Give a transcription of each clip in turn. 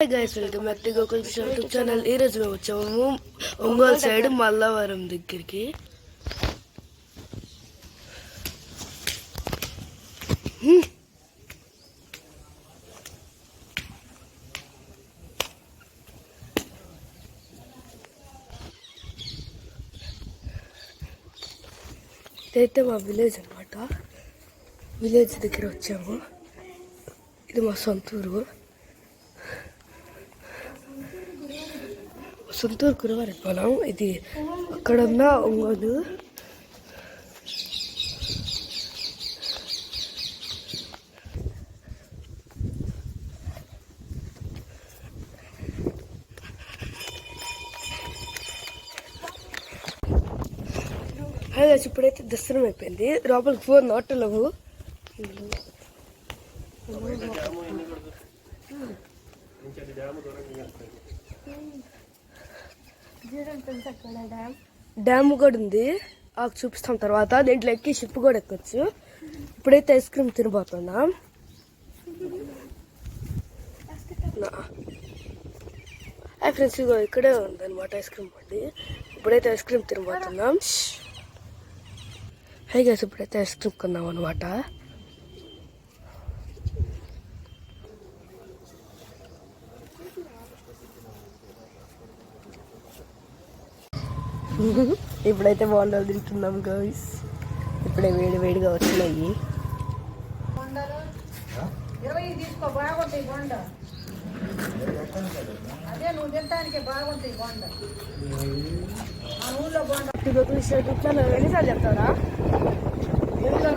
Hi guys welcome back to Gokul YouTube channel ఈ రోజు మేము వచ్చాము ఒంగోలు సైడ్ మల్లవరం దగ్గరికి. Hmm? ఇదైతే మా విలేజ్ అన్నమాట. విలేజ్ దగ్గర వచ్చాము. ఇది మా సొంత ఊరు సొంతూరు కురవారి పొలం ఇది అక్కడున్న ఒంగోలు అదే ఇప్పుడైతే దర్శనం అయిపోయింది. లోపలికి ఫోన్ నోటలవు డ్యామ్ కూడా ఉంది ఆకు చూపిస్తాం తర్వాత దీంట్లో ఎక్కి షిప్ కూడా ఎక్కొచ్చు ఇప్పుడైతే ఐస్ క్రీమ్ తినబోతున్నాం హాయ్ ఫ్రెండ్స్ ఇగో ఇక్కడే ఉంది అనమాట ఐస్ క్రీమ్ బండి ఇప్పుడైతే ఐస్ క్రీమ్ తినబోతున్నాం హై గైస్ ఇప్పుడైతే ఐస్ క్రీమ్ కొన్నాం అనమాట ఇప్పుడైతే బాగుండాలి తింటున్నాం గైస్ ఇప్పుడే వేడి వేడిగా వచ్చినాయి. అదే నువ్వు ఇట్లా ఎన్నిసార్లు చెప్తారా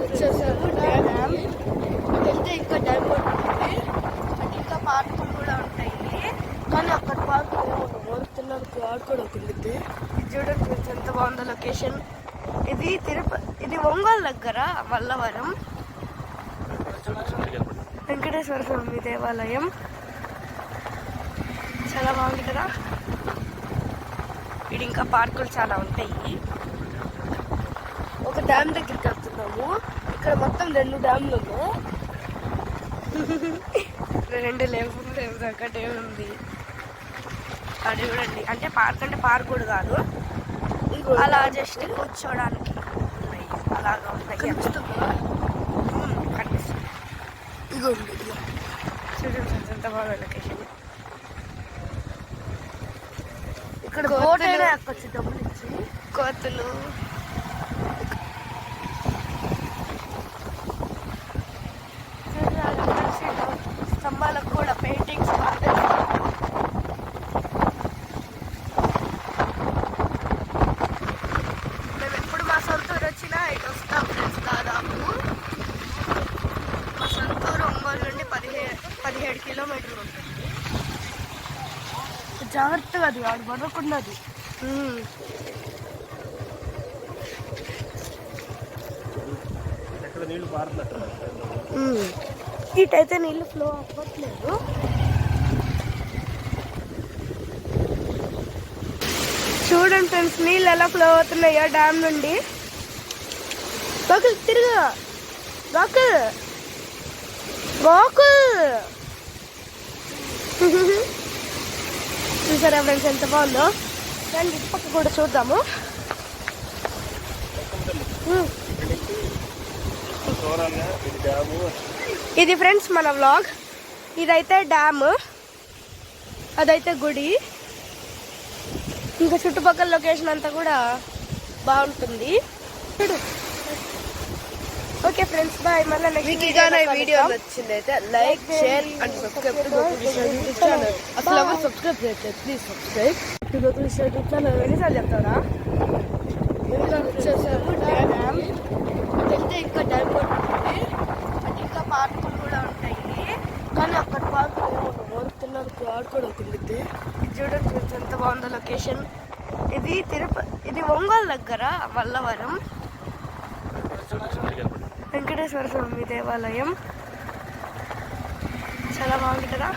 వచ్చేసారు డ్యామ్ ఇదైతే ఇంకా డ్యామ్ కూడా ఉంటుంది. అండ్ ఇంకా పార్కులు కూడా ఉంటాయి. కానీ అక్కడ ఆడుకోవడానికి ఉంటుంది ఇది చూడండి ఫ్రెండ్స్ ఎంత బాగుందో లొకేషన్ ఇది తిరుపతి ఇది ఒంగోలు దగ్గర మల్లవరం వెంకటేశ్వర స్వామి దేవాలయం. చాలా బాగుంది కదా? ఇది ఇంకా పార్కులు చాలా ఉంటాయి. ఒక డ్యామ్ దగ్గరికి వెళ్తున్నాము. ఇక్కడ మొత్తం రెండు డ్యామ్లు ఉన్నాయి. రెండు లేవు లేవు ఒకటే ఉంది. అది చూడండి. అంటే పార్క్ అంటే పార్క్ కూడా కాదు. అలా జస్ట్ కూర్చోడానికి. అలాగా ఉంటాయి. ఉమ్, కనిపిస్తుంది ఇదిగోండి ఇదిగో చూడండి friends, ఎంత బాగా లొకేషన్. ఇక్కడ ఇచ్చి కోతులు స్తంభాలకు కూడా పెయింటింగ్స్ మేము ఎప్పుడు మా సొంతూరు వచ్చినా ఇటు వస్తాం ఫ్రెండ్స్ దాదాపు మా సొంతూరు ఒంగోలు నుండి పదిహేడు పదిహేడు కిలోమీటర్లు ఉంటుంది. జాగ్రత్తగా అది వాడు పడకున్నది ఇటైతే నీళ్ళు ఫ్లో అవ్వట్లేదు. చూడండి ఫ్రెండ్స్ నీళ్ళు ఎలా ఫ్లో అవుతున్నాయో డ్యామ్ నుండి. గోకుల్ తిరుగు. గోకుల్. గోకుల్. చూసారా ఫ్రెండ్స్ ఎంత బాగుందో? రండి ఇటు పక్క కూడా చూద్దాము. ఇది ఫ్రెండ్స్ మన వ్లాగ్. ఇదైతే డ్యామ్. అదైతే గుడి. ఇంకా చుట్టుపక్కల లొకేషన్ అంతా కూడా బాగుంటుంది. చూడు. ఓకే ఫ్రెండ్స్ బాయ్ మళ్ళీ మీకు గాన ఈ వీడియో నచ్చింది అయితే like share and subscribe to Gokul YouTube channel అసలు ఎవరు సబ్స్క్రైబ్ చేయట్లేదు. Please subscribe to Gokul YouTube channel ఎన్నిసార్లు చెప్తారా వచ్చేసారు డ్యామ్ ఇదైతే ఇంకా డ్యామ్ అండ్ ఇంకా పార్కులు కూడా ఉంటాయి. కానీ అక్కడ పార్క్ ఆడుకోవడానికి ఉంటుంది ఇది చూడండి ఫ్రెండ్స్ ఎంత బాగుందో లొకేషన్ ఇది తిరుపతి ఇది ఒంగోలు దగ్గర మల్లవరం. వెంకటేశ్వర స్వామి దేవాలయం. చాలా బాగుంది కదా?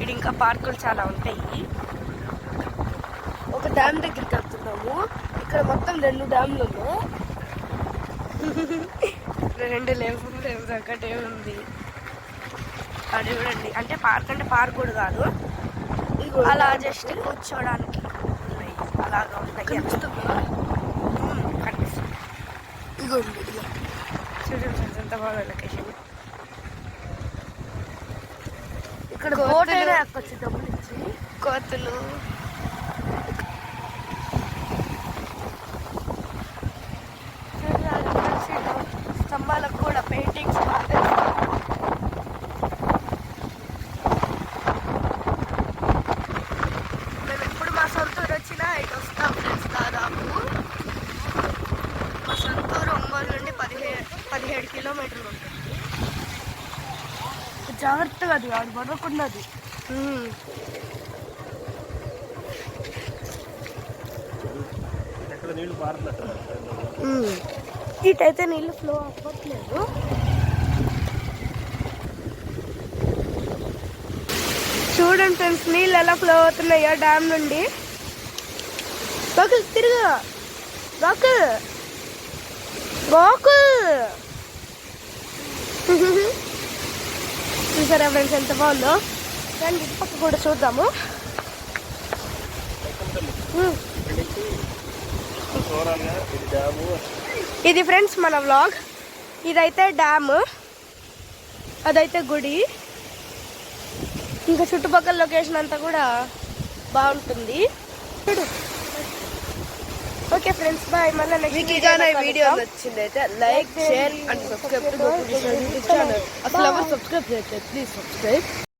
ఇది ఇంకా పార్కులు చాలా ఉంటాయి. ఒక డ్యామ్ దగ్గరికి వెళ్తున్నాము. ఇక్కడ మొత్తం రెండు డ్యామ్లు ఉన్నాయి. రెండు లేవు లేవు ఒకటే ఉంది. అది చూడండి. అంటే పార్క్ అంటే పార్క్ కూడా కాదు. అలా జస్ట్ కూర్చోడానికి ఉన్నాయి. అలాగా ఉంటాయి ఇలా. చూడండి ఫ్రెండ్స్ ఎంత బాగా లొకేషన్ ఇక్కడ కోతులు. కోతులు చూడాలి ఫ్రెండ్స్ ఇటు స్తంభాలకు కూడా పెయింటింగ్స్ బాగా మేము ఎప్పుడు మా సొంత ఊరు వచ్చినా ఇటు వస్తాం ఫ్రెండ్స్ దాదాపు మా సొంత ఊరు ఒంగోలు నుండి పదిహేడు పదిహేడు కిలోమీటర్లు ఉంటుంది జాగ్రత్తగా అది ఆడు పడకుండా అది. ఇటైతే నీళ్ళు ఫ్లో అవ్వట్లేదు. చూడండి ఫ్రెండ్స్ నీళ్ళు ఎలా ఫ్లో అవుతున్నాయో డ్యామ్ నుండి. గోకుల్ తిరుగు. గోకుల్ గోకుల్ చూసారా ఫ్రెండ్స్ ఎంత బాగుందో? దాని ఇటు పక్క కూడా చూద్దాము. ఇది ఫ్రెండ్స్ మన వ్లాగ్ ఇదైతే డ్యామ్ అదైతే గుడి. ఇంకా చుట్టుపక్కల లొకేషన్ అంతా కూడా బాగుంటుంది. చూడు. ఓకే ఫ్రెండ్స్ బాయ్ మళ్ళీ మీకు నెక్స్ట్ ఇక ఈ video నచ్చిందైతే like share and subscribe to Gokul channel అసలు ఎవరు సబ్స్క్రైబ్ చేయట్లేదు? Please subscribe